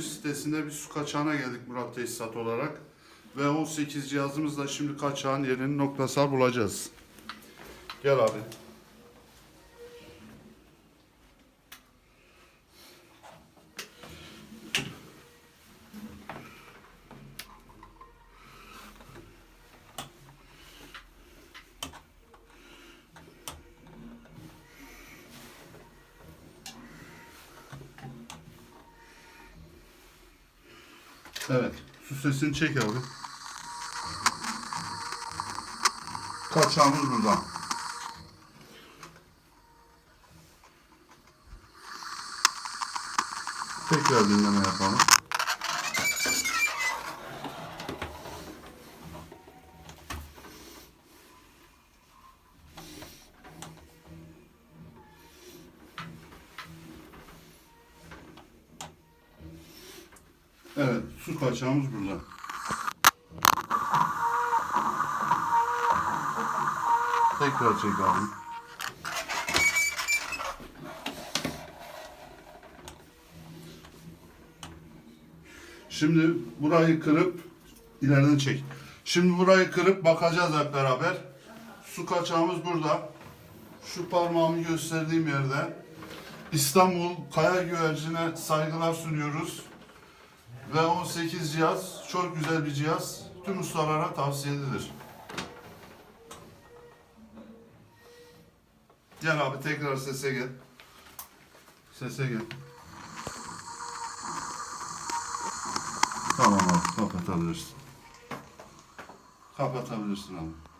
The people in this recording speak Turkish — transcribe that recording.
sitesinde bir su kaçağına geldik Murat Tesisat olarak. Ve 18 cihazımızla şimdi kaçağın yerini noktasal bulacağız. Gel abi. Evet. Su sesini çek abi. Kaçağımız burada. Tekrar dinleme yapalım. Evet, su kaçağımız burada. Tekrar çek abi. Şimdi burayı kırıp ileriden çek. Şimdi burayı kırıp bakacağız hep beraber. Su kaçağımız burada. Şu parmağımı gösterdiğim yerde İstanbul Kaya Güvercin'e saygılar sunuyoruz. Ve 18 cihaz çok güzel bir cihaz. Tüm ustalara tavsiye edilir. Gel abi tekrar sese gel. Sese gel. Tamam abi kapatabilirsin. Kapatabilirsin abi.